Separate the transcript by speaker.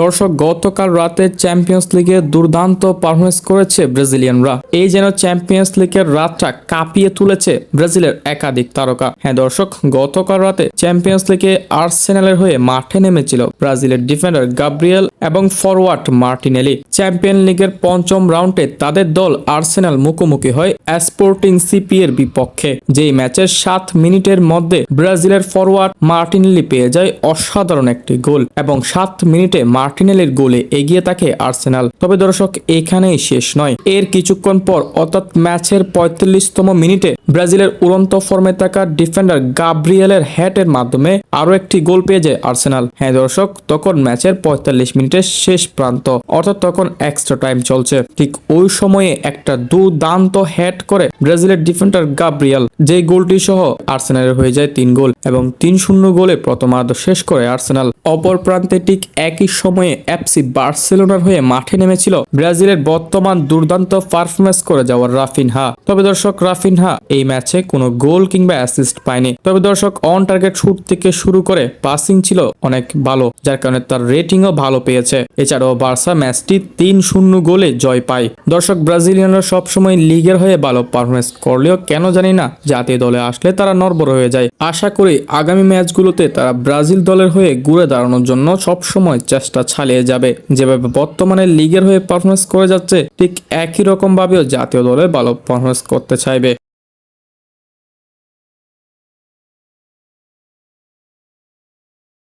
Speaker 1: দর্শক, গতকাল রাতে চ্যাম্পিয়ন্স লিগে দুর্দান্ত পারফরমেন্স করেছে ব্রাজিলিয়ানরা। এই যেন চ্যাম্পিয়ন্স লিগের রাতটা কাঁপিয়ে তুলেছে ব্রাজিলের একাধিক তারকা। হ্যাঁ দর্শক, গতকাল রাতে চ্যাম্পিয়ন্স লিগে আর্সেনালের হয়ে মাঠে নেমেছিল ব্রাজিলের ডিফেন্ডার গাব্রিয়েল এবং ফরওয়ার্ড মার্টিনেলি। চ্যাম্পিয়ন লিগের পঞ্চম রাউন্ডে তাদের দল আর্সেনাল মুখোমুখি হয় স্পোর্টিং সিপি এর বিপক্ষে। যেই ম্যাচের সাত মিনিটের মধ্যে ব্রাজিলের ফরওয়ার্ড মার্টিনেলি পেয়ে যায় অসাধারণ একটি গোল এবং সাত মিনিটে মার্টিনেলির গোলে এগিয়ে থাকে আর্সেনাল। তবে দর্শক, এখানেই শেষ নয়। এর কিছুক্ষণ পর, অর্থাৎ ম্যাচের পঁয়তাল্লিশতম মিনিটে, ব্রাজিলের উড়ন্ত ফর্মে থাকা ডিফেন্ডার গাব্রিয়েলের হ্যাটের মাধ্যমে আরও একটি গোল পেয়ে যায় আর্সেনাল। হ্যাঁ দর্শক, তখন ম্যাচের পঁয়তাল্লিশ মিনিটের শেষ প্রান্ত, অর্থাৎ তখন এক্সট্রা টাইম চলছে। ঠিক ওই সময়ে একটা দুর্দান্ত হ্যাট করে ব্রাজিলের ডিফেন্ডার গাব্রিয়াল যে গোলটি সহ আর্সেনালের হয়ে যায় তিন গোল এবং তিন শূন্য গোলে প্রথমার্ধ শেষ করে আর্সেনাল। অপর প্রান্তে ঠিক একই সময়ে এফসি বার্সেলোনার হয়ে মাঠে নেমেছিল ব্রাজিলের বর্তমান দুর্দান্ত পারফরমেন্স করে যাওয়ার রাফিনহা। তবে দর্শক, রাফিনহা এই ম্যাচে কোনো গোল কিংবা অ্যাসিস্ট পায়নি। তবে দর্শক অন টার্গেট শুট থেকে শুরু করে পাসিং ছিল অনেক ভালো, যার কারণে তার রেটিংও ভালো পেয়েছে। এছাড়াও বার্সা ম্যাচটি তিন শূন্য গোলে জয় পায়। দর্শক, ব্রাজিলিয়ানরা সবসময় লিগের হয়ে ভালো পারফরমেন্স করলেও কেন জানি না, জাতীয় দলে আসলে তারা নরবর হয়ে যায়। আশা করি আগামী ম্যাচগুলোতে তারা ব্রাজিল দলের হয়ে ঘুরে দাঁড়ানোর জন্য সবসময় চেষ্টা চালিয়ে যাবে। যেভাবে বর্তমানে লিগের হয়ে পারফরমেন্স করে যাচ্ছে, ঠিক একই রকম ভাবেও জাতীয় দলে ভালো পারফরমেন্স করতে চাইবে।